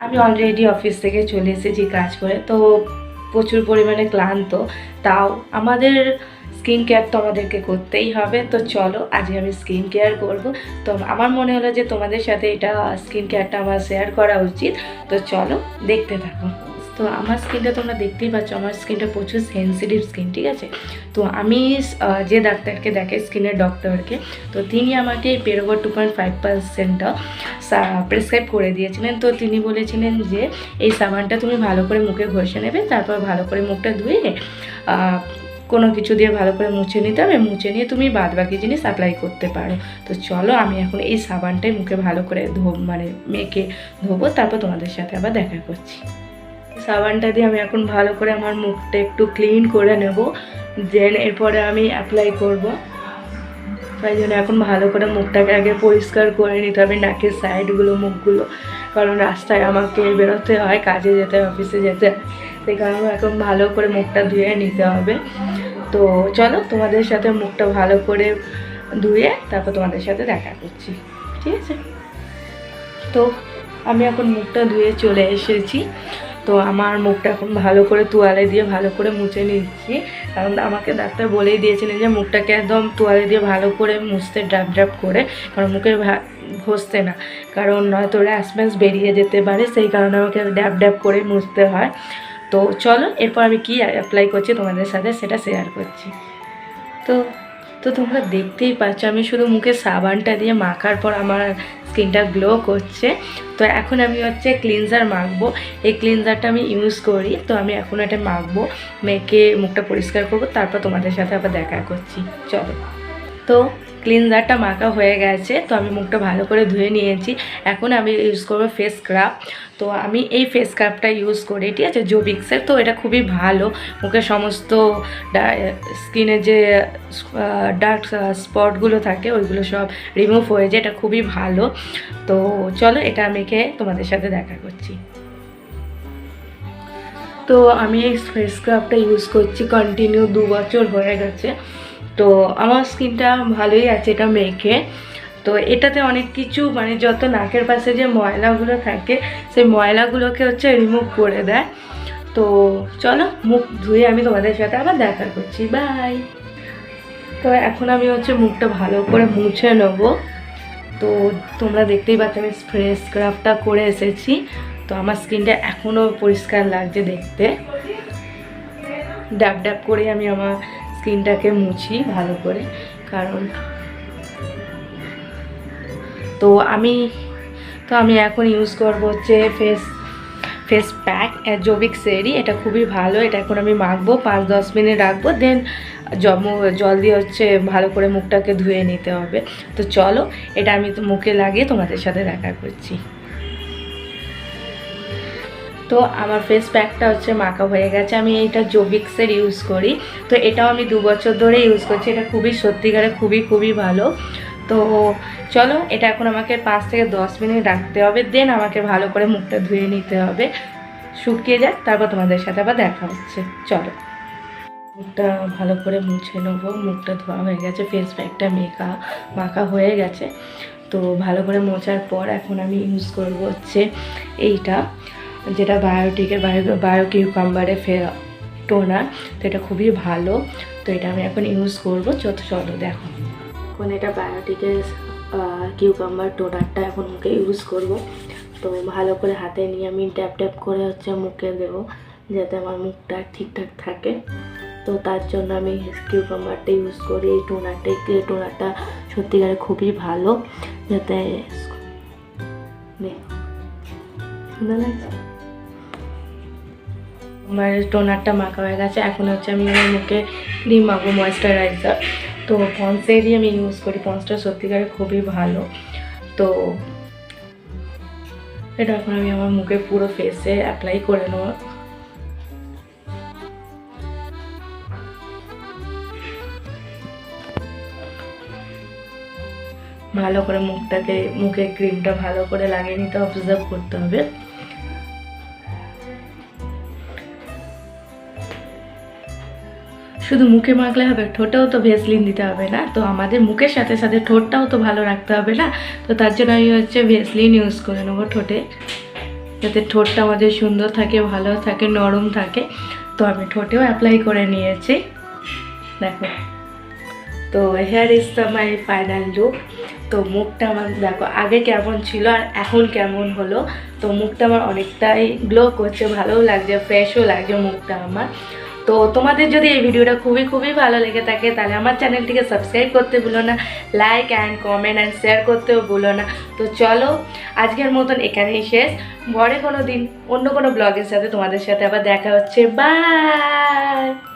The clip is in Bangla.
আমি অলরেডি অফিস থেকে চলে এসেছি কাজ করে, তো প্রচুর পরিমাণে ক্লান্ত। তাও আমাদের স্কিন কেয়ার তো আমাদেরকে করতেই হবে, তো চলো আজকে আমি স্কিন কেয়ার করব। তো আমার মনে হলো যে তোমাদের সাথে এটা স্কিন কেয়ারটা আমার শেয়ার করা উচিত, তো চলো দেখতে থাকো। তো আমার স্কিনটা তোমরা দেখতেই পাচ্ছ, আমার স্কিনটা প্রচুর সেন্সিটিভ স্কিন ঠিক আছে? তো আমি যে ডাক্তারকে দেখে, স্কিনের ডক্টরকে, তো তিনি আমাকে পেরোভার টু পয়েন্ট ফাইভ পার্সেন্টটা প্রেসক্রাইব করে দিয়েছিলেন। তো তিনি বলেছিলেন যে, এই সাবানটা তুমি ভালো করে মুখে ঘষে নেবে, তারপর ভালো করে মুখটা ধুয়ে কোনো কিছু দিয়ে ভালো করে মুছে নিতে হবে, মুছে নিয়ে তুমি বাদ বাকি জিনিস অ্যাপ্লাই করতে পারো। তো চলো, আমি এখন এই সাবানটাই মুখে ভালো করে ধো মানে মেখে ধোবো, তারপর তোমাদের সাথে আবার দেখা করছি। সাবানটা দিয়ে আমি এখন ভালো করে আমার মুখটা একটু ক্লিন করে নেব। দেন এরপরে আমি অ্যাপ্লাই করব। তাই জন্য এখন ভালো করে মুখটাকে আগে পরিষ্কার করে নিতে হবে নাকের সাইডগুলো মুখগুলো। কারণ রাস্তায় আমাকে বেরোতে হয়, কাজে যেতে হয় অফিসে যেতে সেই কারণে এখন ভালো করে মুখটা ধুয়ে নিতে হবে। তো চলো তোমাদের সাথে মুখটা ভালো করে ধুয়ে তারপর তোমাদের সাথে দেখা করছি। ঠিক আছে? তো আমি এখন মুখটা ধুয়ে চলে এসেছি। তো আমার মুখটা এখন ভালো করে তোয়ালে দিয়ে ভালো করে মুছে নিচ্ছি। কারণ আমাকে ডাক্তার বলেই দিয়েছিলেন যে মুখটাকে একদম তোয়ালে দিয়ে ভালো করে মুছতে ড্রাপ ড্রাপ করে, কারণ মুখে ঘষতে না। কারণ নয়তো র্যাশম্যাশ বেরিয়ে যেতে পারে, সেই কারণে আমাকে ড্যাব ড্যাব করে মুছতে হয়। তো চলো, এরপর আমি কি অ্যাপ্লাই করছি তোমাদের সাথে সেটা শেয়ার করছি। তো তো তোমরা দেখতেই পাচ্ছ, আমি শুধু মুখে সাবানটা দিয়ে মাখার পর আমার স্কিনটা গ্লো করছে। তো এখন আমি হচ্ছে ক্লিনজার মাখবো। এই ক্লিনজারটা আমি ইউজ করি, তো আমি এখন এটা মাখবো, মেখে মুখটা পরিষ্কার করব, তারপর তোমাদের সাথে আবার দেখা করছি। চলো। তো ক্লিনজারটা মাখা হয়ে গেছে, তো আমি মুখটা ভালো করে ধুয়ে নিয়েছি। এখন আমি ইউজ করব ফেস স্ক্রাব তো আমি এই ফেস স্ক্রাবটা ইউজ করি, ঠিক আছে? জোবিক্সের তো এটা খুবই ভালো। মুখের সমস্ত স্কিনে যে ডার্ক স্পটগুলো থাকে, ওইগুলো সব রিমুভ হয়ে যায়, এটা খুবই ভালো। তো চলো, এটা আমি খেয়ে তোমাদের সাথে দেখা করছি। তো আমি এই ফেস স্ক্রাবটা ইউজ করছি কন্টিনিউ দু বছর হয়ে গেছে। তো আমার স্কিনটা ভালোই আছে, এটা মেখে তো এটাতে অনেক কিছু মানে যত নাকের পাশে যে ময়লাগুলো থাকে, সেই ময়লাগুলোকে হচ্ছে রিমুভ করে দেয়। তো চলো, মুখ ধুয়ে আমি তোমাদের সাথে আবার দেখা করছি। বাই তো এখন আমি হচ্ছে মুখটা ভালো করে মুছে নেব। তো তোমরা দেখতেই পাচ্ছ, আমি স্প্রে স্ক্রাবটা করে এসেছি। তো আমার স্কিনটা এখনও পরিষ্কার লাগছে দেখতে। ড্যাব ড্যাব করে আমি আমার স্কিনটাকে মুছি ভালো করে, কারণ তো আমি তো আমি এখন ইউজ করব হচ্ছে ফেস ফেস প্যাক জবিক সেরি এটা খুবই ভালো, এটা এখন আমি মাখবো, পাঁচ দশ মিনিট রাখব দেন জল দিয়ে হচ্ছে ভালো করে মুখটাকে ধুয়ে নিতে হবে। তো চলো, এটা আমি মুখে লাগিয়ে তোমাদের সাথে দেখা করছি। তো আমার ফেস প্যাকটা হচ্ছে মাখা হয়ে গেছে। আমি এইটা জোবিক্সের ইউজ করি। তো এটাও আমি দু বছর ধরে ইউজ করছি। এটা খুবই সত্যিকারে খুবই খুবই ভালো। তো চলো, এটা এখন আমাকে পাঁচ থেকে দশ মিনিট রাখতে হবে। দেন আমাকে ভালো করে মুখটা ধুয়ে নিতে হবে। শুকিয়ে যাক, তারপর তোমাদের সাথে আবার দেখা হচ্ছে। চলো। মুখটা ভালো করে মুছে নেব। মুখটা ধোয়া হয়ে গেছে। ফেস প্যাকটা মেখা, মাখা হয়ে গেছে। তো ভালো করে মোছার পর এখন আমি ইউজ করব হচ্ছে এইটা। যেটা বায়োটিকের বায়ো বায়ো কিউকাম্বারে ফে টোনার তো এটা খুবই ভালো। তো এটা আমি এখন ইউজ করব। যত চলো দেখো। এখন এটা বায়োটিকের কিউকাম্বার টোনারটা এখন মুখে ইউজ করব। তো ভালো করে হাতে নিয়ে আমি ট্যাপ ট্যাপ করে হচ্ছে মুখে দেবো, যাতে আমার মুখটা ঠিকঠাক থাকে। তো তার জন্য আমি কিউকাম্বারটা ইউজ করি। এই টোনারটা এই টোনারটা সত্যিকারে খুবই ভালো। যাতে সুন্দর লাগছে? আমার টোনারটা মাখা হয়ে গেছে। এখন হচ্ছে আমি আমার মুখে ক্রিম মাখবো ময়েশ্চারাইজার তো পন্সেরই আমি ইউজ করি। পন্সটা সত্যিকারে খুবই ভালো। তো এটা এখন আমি আমার মুখে পুরো ফেসে অ্যাপ্লাই করে নেব। ভালো করে মুখটাকে মুখে ক্রিমটা ভালো করে লাগিয়ে নিতে অবজার্ভ করতে হবে। শুধু মুখে মাখলে হবে, ঠোঁটেও তো ভেসলিন দিতে হবে না। তো আমাদের মুখের সাথে সাথে ঠোঁটটাও তো ভালো রাখতে হবে না? তো তার জন্য আমি হচ্ছে ভেসলিন ইউজ করে নেব ঠোঁটে। যাতে ঠোঁটটা আমাদের সুন্দর থাকে, ভালো থাকে, নরম থাকে। তো আমি ঠোঁটেও অ্যাপ্লাই করে নিয়েছি। দেখো। তো here is the my final look তো মুখটা আমার, দেখো, আগে কেমন ছিল আর এখন কেমন হলো? তো মুখটা আমার অনেকটাই গ্লো করছে, ভালোও লাগছে ফ্রেশও লাগছে মুখটা আমার। তো তোমাদের যদি এই ভিডিওটা খুবই খুবই ভালো লেগে থাকে, তাহলে আমার চ্যানেলটিকে সাবস্ক্রাইব করতে ভুলো না like and comment and share করতেও ভুলো না। তো চলো, আজকের মতন এখানেই শেষ। পরে কোনো দিন অন্য কোনো ব্লগের সাথে তোমাদের সাথে আবার দেখা হচ্ছে। বাই